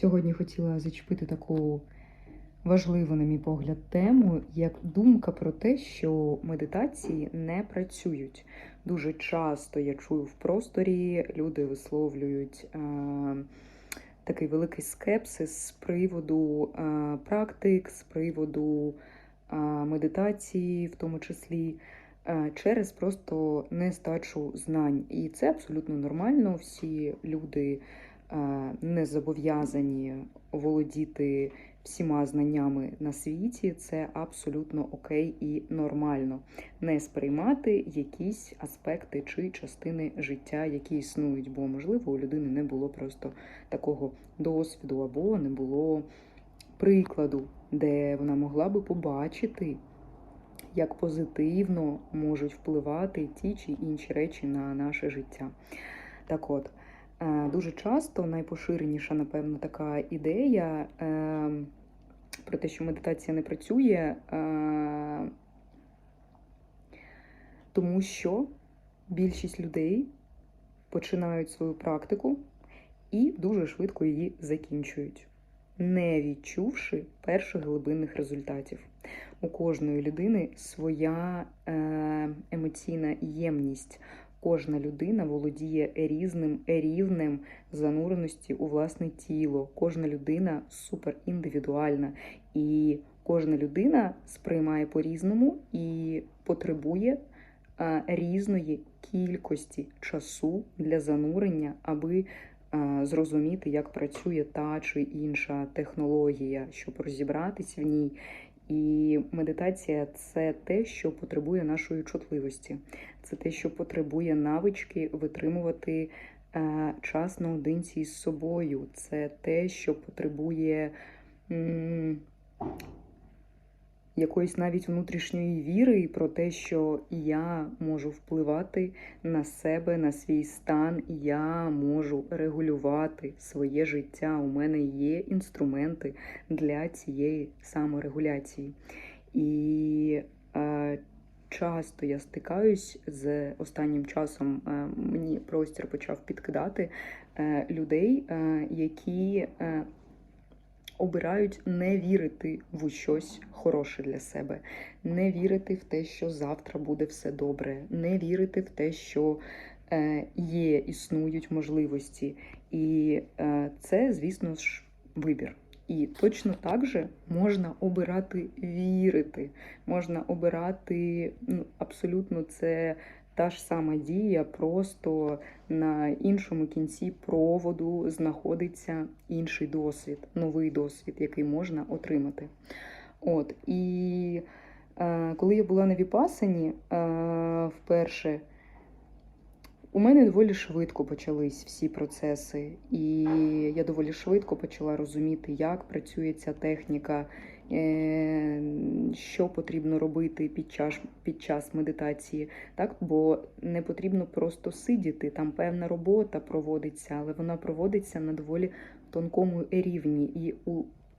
Сьогодні хотіла зачепити таку важливу, на мій погляд, тему, як думка про те, що медитації не працюють. Дуже часто я чую в просторі, люди висловлюють е, такий великий скепсис з приводу е, практик, з приводу е, медитації, в тому числі. Через просто нестачу знань, і це абсолютно нормально. Всі люди не зобов'язані володіти всіма знаннями на світі. Це абсолютно окей і нормально. Не сприймати якісь аспекти чи частини життя, які існують, бо можливо у людини не було просто такого досвіду або не було прикладу, де вона могла би побачити. Як позитивно можуть впливати ті чи інші речі на наше життя. Так от, Е, Дуже часто найпоширеніша, напевно, така ідея е, про те, що медитація не працює, е, тому що більшість людей починають свою практику і дуже швидко її закінчують, не відчувши перших глибинних результатів. У кожної людини своя е, емоційна ємність. Кожна людина володіє різним рівнем зануреності у власне тіло. Кожна людина суперіндивідуальна, і кожна людина сприймає по-різному і потребує різної кількості часу для занурення, аби зрозуміти, як працює та чи інша технологія, щоб розібратись в ній. І медитація це те, що потребує нашої чутливості, це те, що потребує навички витримувати е, час наодинці з собою. Це те, що потребує якоїсь навіть внутрішньої віри про те, що я можу впливати на себе, на свій стан, я можу регулювати своє життя. У мене є інструменти для цієї саморегуляції. І е, часто я стикаюсь з останнім часом, е, мені простір почав підкидати е, людей, е, які е, обирають не вірити в щось хороше для себе, не вірити в те, що завтра буде все добре, не вірити в те, що е, є, існують можливості. І е, це, звісно ж, вибір. І точно так же можна обирати вірити, можна обирати ну, абсолютно це та ж сама дія, просто на іншому кінці проводу знаходиться інший досвід, новий досвід, який можна отримати. От і е, коли я була на Віпасані е, вперше. У мене доволі швидко почались всі процеси, і я доволі швидко почала розуміти, як працює ця техніка, що потрібно робити під час, під час медитації. Так? Бо не потрібно просто сидіти, там певна робота проводиться, але вона проводиться на доволі тонкому рівні. І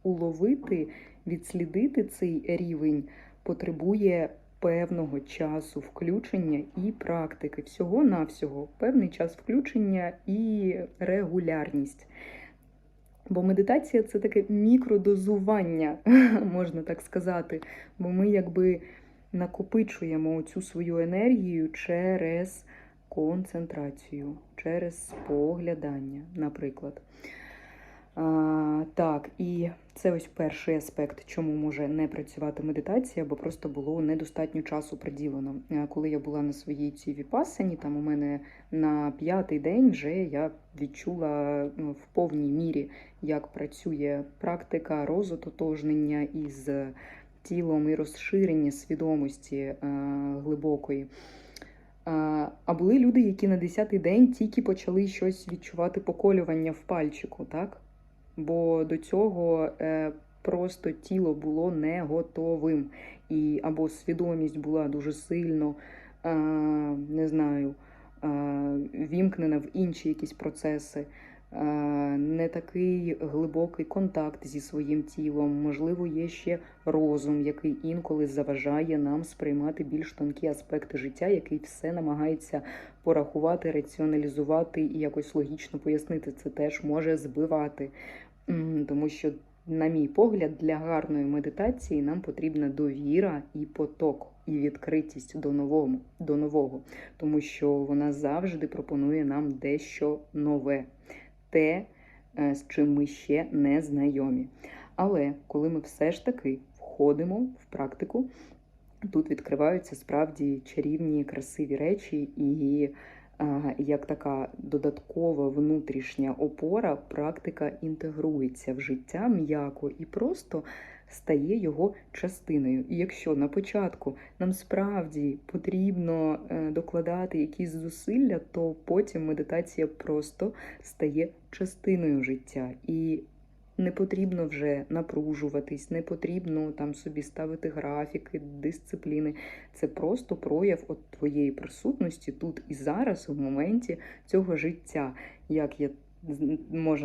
уловити, відслідити цей рівень потребує певного часу включення і практики. Всього-навсього певний час включення і регулярність. Бо медитація це таке мікродозування, можна так сказати. Бо ми якби накопичуємо цю свою енергію через концентрацію, через споглядання, наприклад. А, так, і це ось перший аспект, чому може не працювати медитація, бо просто було недостатньо часу приділено. Е, Коли я була на своїй цій віпасані, там у мене на п'ятий день вже я відчула ну, в повній мірі, як працює практика розототожнення із тілом і розширення свідомості е, глибокої. А а були люди, які на 10-й день тільки почали щось відчувати поколювання в пальчику, так? Бо до цього е, просто тіло було не готовим. І або свідомість була дуже сильно, е, не знаю, е, вімкнена в інші якісь процеси. Е, не такий глибокий контакт зі своїм тілом. Можливо, є ще розум, який інколи заважає нам сприймати більш тонкі аспекти життя, який все намагається порахувати, раціоналізувати і якось логічно пояснити. Це теж може збивати. Тому що, на мій погляд, для гарної медитації нам потрібна довіра і поток, і відкритість до нового, до нового, тому що вона завжди пропонує нам дещо нове, те, е, з чим ми ще не знайомі. Але коли ми все ж таки входимо в практику, тут відкриваються справді чарівні, красиві речі, і як така додаткова внутрішня опора, практика інтегрується в життя м'яко і просто стає його частиною. І якщо на початку нам справді потрібно е, докладати якісь зусилля, то потім медитація просто стає частиною життя. І не потрібно вже напружуватись, не потрібно там собі ставити графіки, дисципліни. Це просто прояв от твоєї присутності тут і зараз, в моменті цього життя. Як я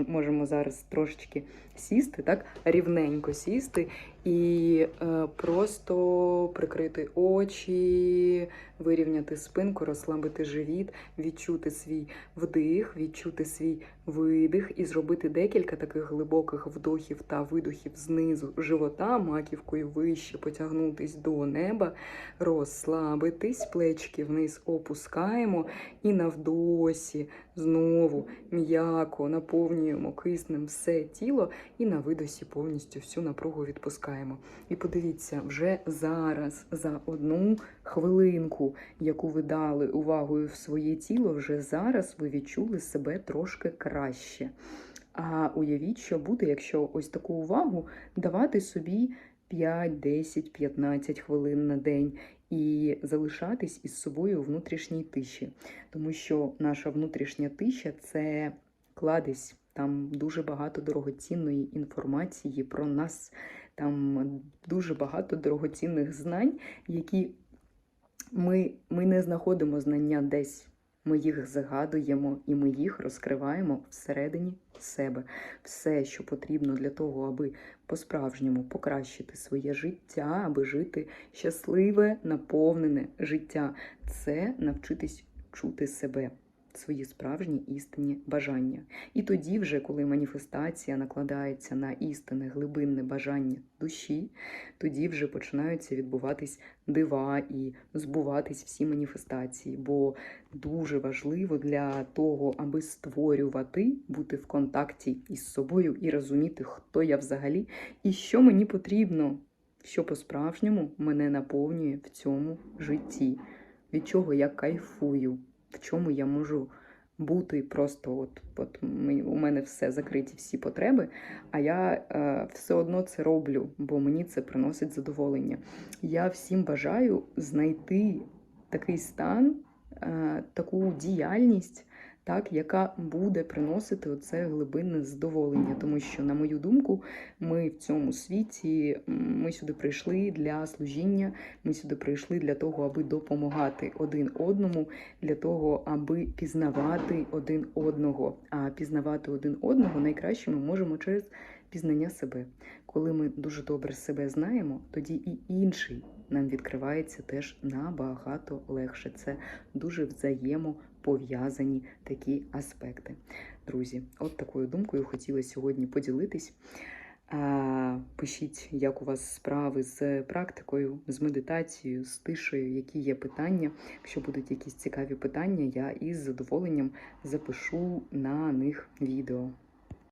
можемо зараз трошечки сісти, так? Рівненько сісти і е, просто прикрити очі, вирівняти спинку, розслабити живіт, відчути свій вдих, відчути свій видих і зробити декілька таких глибоких вдохів та видохів знизу живота, маківкою вище потягнутись до неба, розслабитись, плечки вниз опускаємо і на вдосі знову м'яко наповнюємо киснем все тіло і на видосі повністю всю напругу відпускаємо. І подивіться, вже зараз за одну хвилинку, яку ви дали увагою в своє тіло, вже зараз ви відчули себе трошки краще. А уявіть, що буде, якщо ось таку увагу давати собі 5, 10, 15 хвилин на день і залишатись із собою у внутрішній тиші. Тому що наша внутрішня тиша це кладезь, там дуже багато дорогоцінної інформації про нас, там дуже багато дорогоцінних знань, які ми, ми не знаходимо знання десь. Ми їх згадуємо і ми їх розкриваємо всередині себе. Все, що потрібно для того, аби по-справжньому покращити своє життя, аби жити щасливе, наповнене життя, це навчитись чути себе, свої справжні істинні бажання. І тоді, вже коли маніфестація накладається на істинне глибинне бажання душі, тоді вже починаються відбуватись дива і збуватись всі маніфестації. Бо дуже важливо для того, аби створювати, бути в контакті із собою і розуміти, хто я взагалі і що мені потрібно, що по-справжньому мене наповнює в цьому житті, від чого я кайфую, в чому я можу бути просто от, от у мене все закриті всі потреби, а я е, все одно це роблю, бо мені це приносить задоволення. Я всім бажаю знайти такий стан, е, таку діяльність, так, яка буде приносити оце глибинне задоволення. Тому що, на мою думку, ми в цьому світі ми сюди прийшли для служіння, ми сюди прийшли для того, аби допомагати один одному, для того, аби пізнавати один одного. А пізнавати один одного найкраще ми можемо через пізнання себе. Коли ми дуже добре себе знаємо, тоді і інший нам відкривається теж набагато легше. Це дуже взаємопов'язані такі аспекти. Друзі, от такою думкою хотіла сьогодні поділитись. Пишіть, як у вас справи з практикою, з медитацією, з тишею, які є питання. Якщо будуть якісь цікаві питання, я із задоволенням запишу на них відео.